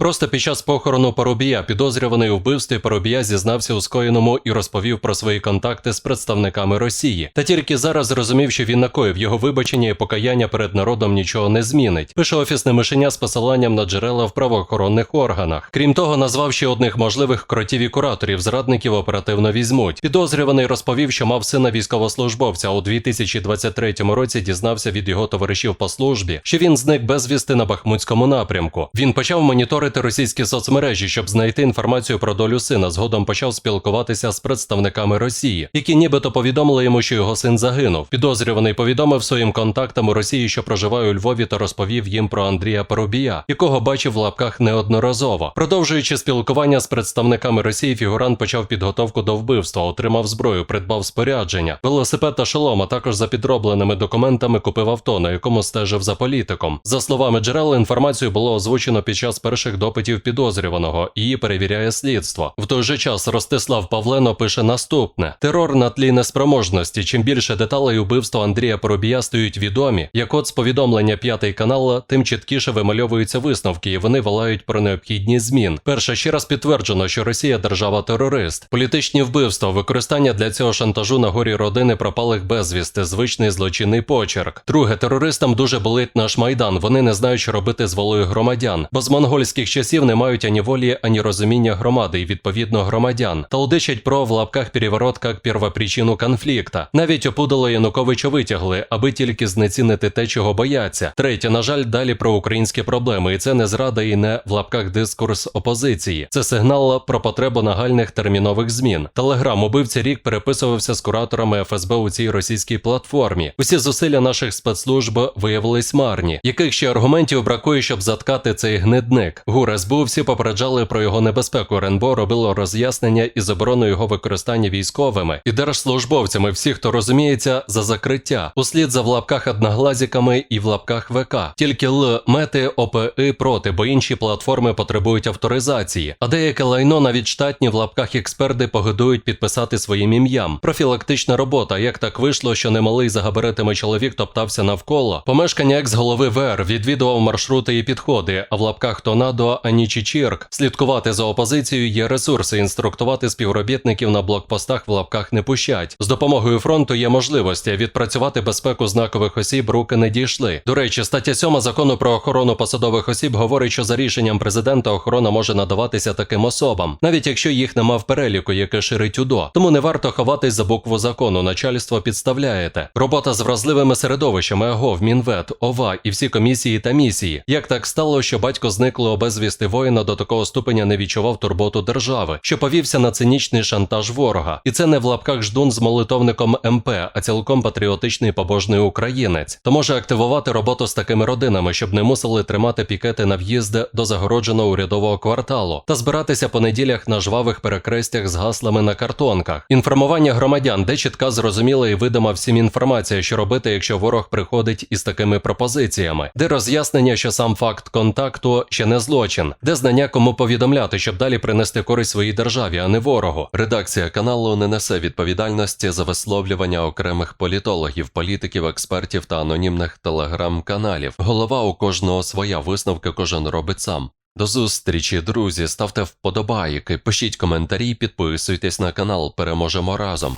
Просто під час похорону Парубія підозрюваний у вбивстві Парубія зізнався у скоєному і розповів про свої контакти з представниками Росії. Та тільки зараз зрозумів, що він накоїв його вибачення і покаяння перед народом нічого не змінить. Пише офісне мишеня з посиланням на джерела в правоохоронних органах. Крім того, назвав ще одних можливих кротів і кураторів зрадників оперативно візьмуть. Підозрюваний розповів, що мав сина військовослужбовця. У 2023 році дізнався від його товаришів по службі, що він зник безвісти на Бахмутському напрямку. Він почав моніторити російські соцмережі, щоб знайти інформацію про долю сина. Згодом почав спілкуватися з представниками Росії, які нібито повідомили йому, що його син загинув. Підозрюваний повідомив своїм контактам у Росії, що проживає у Львові, та розповів їм про Андрія Парубія, якого бачив в лапках неодноразово. Продовжуючи спілкування з представниками Росії, фігурант почав підготовку до вбивства, отримав зброю, придбав спорядження, велосипед та шолом, також за підробленими документами купив авто, на якому стежив за політиком. За словами джерел, інформацію було озвучено під час перших допитів підозрюваного. Її перевіряє слідство. В той же час Ростислав Павлено пише наступне: терор на тлі неспроможності. Чим більше деталей убивства Андрія Поробія стають відомі, як от з повідомлення п'ятий канал, тим чіткіше вимальовуються висновки, і вони волають про необхідність змін. Перше ще раз підтверджено, що Росія держава терорист, політичні вбивства, використання для цього шантажу на горі родини пропалих безвісти, звичний злочинний почерк. Друге, терористам дуже болить наш майдан. Вони не знають, що робити з волею громадян, бо з монгольських часів не мають ані волі, ані розуміння громади і відповідно громадян. Та удичать про в лапках переворот як первопричину конфлікта. Навіть опудало Януковича витягли, аби тільки знецінити те, чого бояться. Третє, на жаль, далі про українські проблеми, і це не зрада і не в лапках дискурс опозиції. Це сигнал про потребу нагальних термінових змін. Телеграм убивця рік переписувався з кураторами ФСБ у цій російській платформі. Усі зусилля наших спецслужб виявились марні. Яких ще аргументів бракує, щоб заткати цей гнидник? ГУР СБУ попереджали про його небезпеку. РНБО робило роз'яснення і заборону його використання військовими і держслужбовцями. Всі, хто розуміється, за закриття. Услід за в лапках одноглазіками і в лапках ВК. Тільки Л мети ОПИ проти, бо інші платформи потребують авторизації. А деяке лайно навіть штатні в лапках експерти погодують підписати своїм ім'ям. Профілактична робота. Як так вийшло, що немалий за габаритами чоловік топтався навколо. Помешкання екс-голови ВР відвідував маршрути і підходи, а в лапках Тонадо ані Чірк. Слідкувати за опозицією є ресурси, інструктувати співробітників на блокпостах в лапках не пущать. З допомогою фронту є можливості відпрацювати безпеку знакових осіб руки не дійшли. До речі, стаття 7 закону про охорону посадових осіб говорить, що за рішенням президента охорона може надаватися таким особам, навіть якщо їх нема в переліку, яке ширить УДО. Тому не варто ховатись за букву закону. Начальство підставляєте. Робота з вразливими середовищами АГОВ, Мінвет, ОВА і всі комісії та місії. Як так стало, що батько зниклого безвісти воїна до такого ступеня не відчував турботу держави, що повівся на цинічний шантаж ворога, і це не в лапках ждун з молитовником МП, а цілком патріотичний побожний українець. То може активувати роботу з такими родинами, щоб не мусили тримати пікети на в'їзд до загородженого урядового кварталу та збиратися по неділях на жвавих перекрестях з гаслами на картонках. Інформування громадян, де чітка зрозуміла і видима всім інформація, що робити, якщо ворог приходить із такими пропозиціями, де роз'яснення, що сам факт контакту ще не злочин, де знання кому повідомляти, щоб далі принести користь своїй державі, а не ворогу. Редакція каналу не несе відповідальності за висловлювання окремих політологів, політиків, експертів та анонімних телеграм-каналів. Голова у кожного своя висновки кожен робить сам. До зустрічі, друзі. Ставте вподобайки, пишіть коментарі, підписуйтесь на канал. Переможемо разом.